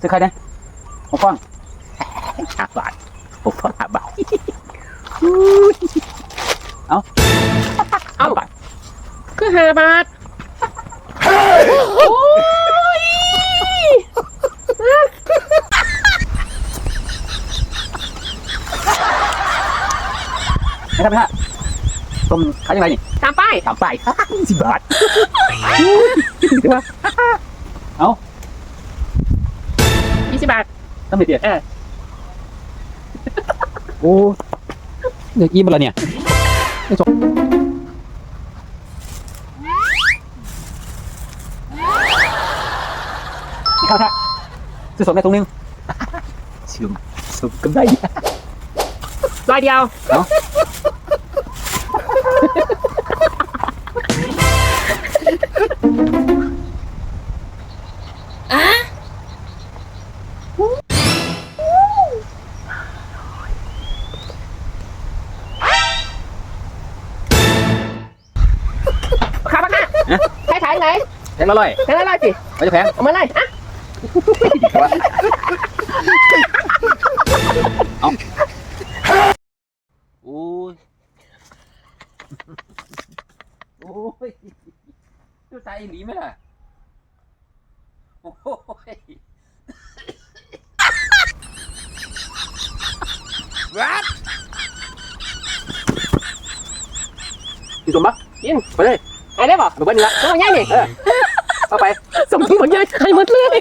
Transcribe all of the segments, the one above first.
ซื้อใครเนี่ยหกฟองห้าบาทหกฟองห้าบาทเอาเอ้าบาทคือห้าบาทนะครับนะฮะต้มขายยังไงนี่ตามป้ายสามไปสิบบาทถือว่ายี่สิบบาท ต้องไปเปลี่ยนเออโอ้เด็กอิ่มมาแล้วเนี่ยไม่จบข้าวท่าซื้อสมได้ตรงนึงชิมสมกำไรร้อยเดียวเอ้าข ใครขายไหนแพงละร้อยแพงละร้อยสิไม่จะแพงเอามาเลยอะโอ้ยโอ้ยดูใจหนีไหมล่ะโอ้ยพี่สมบัติกินไปเลย ไอ้ได้บอกเอาไปเบิ้ลนี่ละต้องง่ายนี่เออเอาไปสมที่หมดเลยใครหมดเลย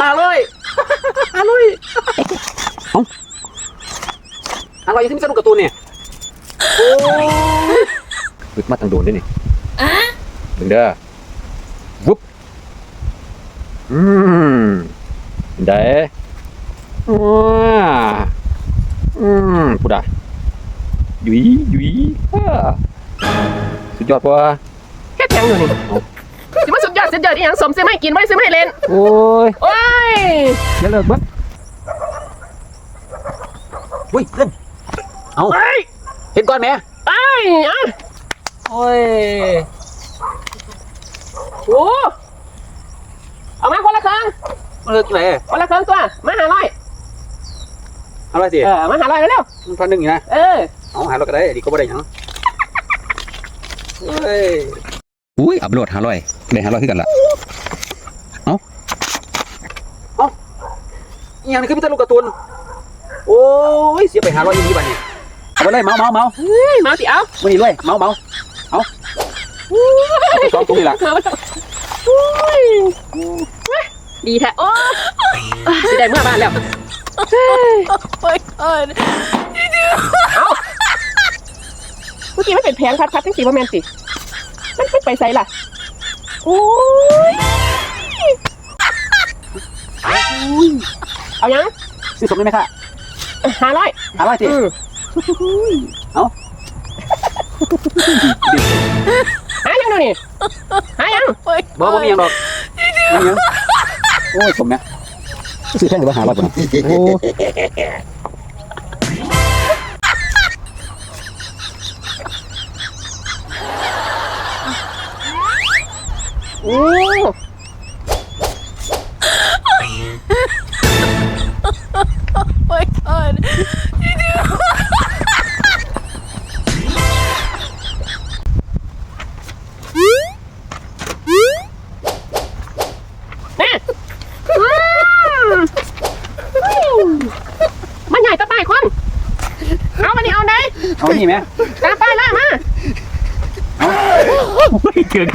ห้าร้อยห้าร้อยห้าร้อยยังที่มีสนุกการ์ตูนเนี่ยโอ้ยฝึกมาตั้งโดนด้วยนี่ดึงเด้อวุบอืมได้ว้าอืมพูดอ่ะยุยยุยอ่าสุดยอดปะแค่แทงอยู่นี่สิมาสุดยอดสุดยอดอีหยังสมซื้อไม่กินไม่ซื้อไม่เล่นโอ้ยโอ้ยอย่าเลิกเบิ้ลอุ้ยเล่นเอาเอ้ยเห็นก่อนไหมเอ้ยอะโอ้ยโอ้เอามาคนละครึ่งมันเลิกไหนคนละครึ่งตัวมาหาร้อยเอาไรสิเออมาหาร้อยเร็วมันพันหนึ่งอยู่นะๆเออ เอาหาเราก็ได้ดีก็บ่ได้หยังเฮ้ยอุ้ยอับโหลดหาร้อยได้หาร้อยขึ้นกันละเอาเอาอหย่างนี้คือมีแต่ลูกการ์ตูนโอ้ยเสียไปหาร้อยอีนี้บ้านี่เอาไปเลยเมาเมาเมาเฮ้ยมาสิเอาวันนี้ด้วยเมาเมาเอาเอาไปสองตุ้งนี่ละมาแล้วโอ้ยดีแท้โอ้ยสิได้เมื่อบ้านแล้ว Oh my god. เมื่อกี้ไม่เป็นแพงพัดพัดทั้งสี่ว่าแมนสิมันไม่ไปใส่ล่ะโอ้ยเอายังซื้อสมได้ไหมคะห้าร้อยหาร้อยสิอืมเอาหายังดูนี่หายัง Oh my บ่บ่มีหยัง god. ดอกมีหยังโอ้ยสมนะซื้อแพงหรือว่าหาร้อยกว่านะโอ้ โอ้ Oh my god. แม่อืมมันใหญ่ตะปายคน เอามันนี่เอาไหนเอานี่ไหมตาปายล่ามาเอาโอ้ยเกือบ